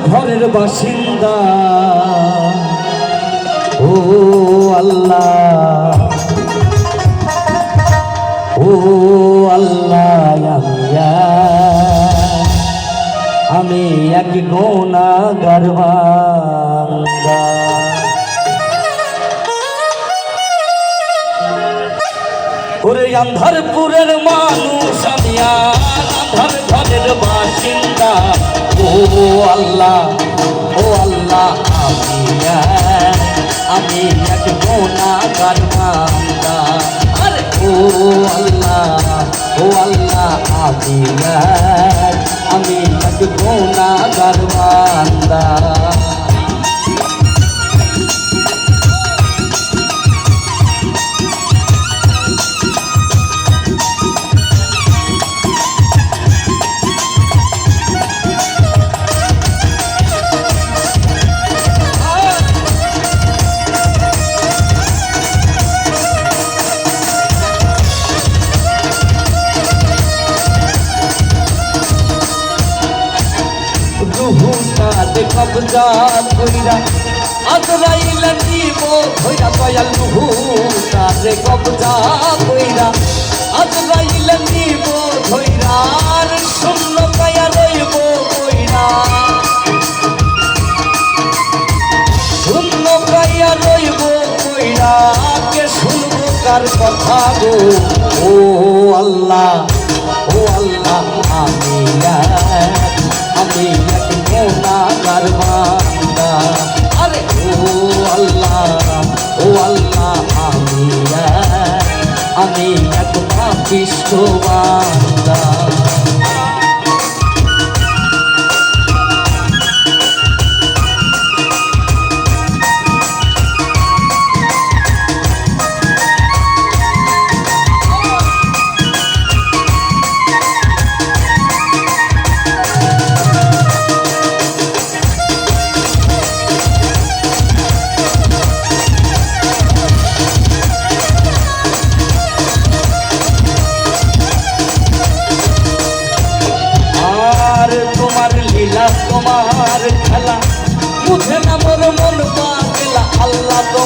ঘরের বাসিন্দা। ও আল্লাহ ও আল্লাহ আমি এক- গোনা গর্বাঙ্গা ওরে আন্ধারপুরের মানুষ আমি আর ঘরের বাসিন্দা। ও আল্লাহ ও আল্লাহ, আমি আমি এক গোনা গারমান্দা আরে ও আল্লাহ ও আল্লাহ, আমি আমি এক গোনা গারমান্দা কবজা কইরা আজরাইল নিব ধইরা দয়াল রুহুটাতে কবজা কইরা আজরাইল নিব ধইরা, আর শূন্য কায়া রইব কইরা। শূন্য কায়া কইরা, কে শুনব কথা গো? ও আল্লাহ। বান্দা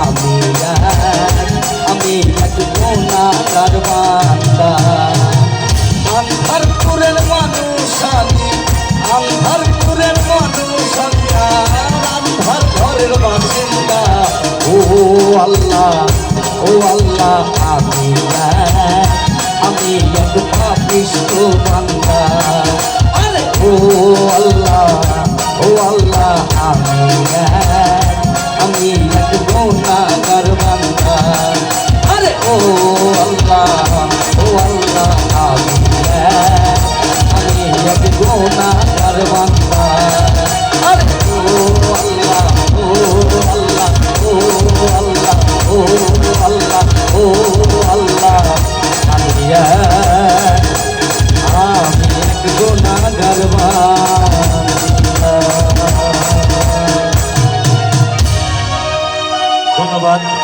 আমি আমি এক গোনাগার বান্দা আন্ধারপুরের মানুষ আমি আন্ধারপুরের মানুষ আন্ধার ঘরের বাসিন্দা ও আল্লাহ ও আল্লাহ আমি ধন্যবাদ।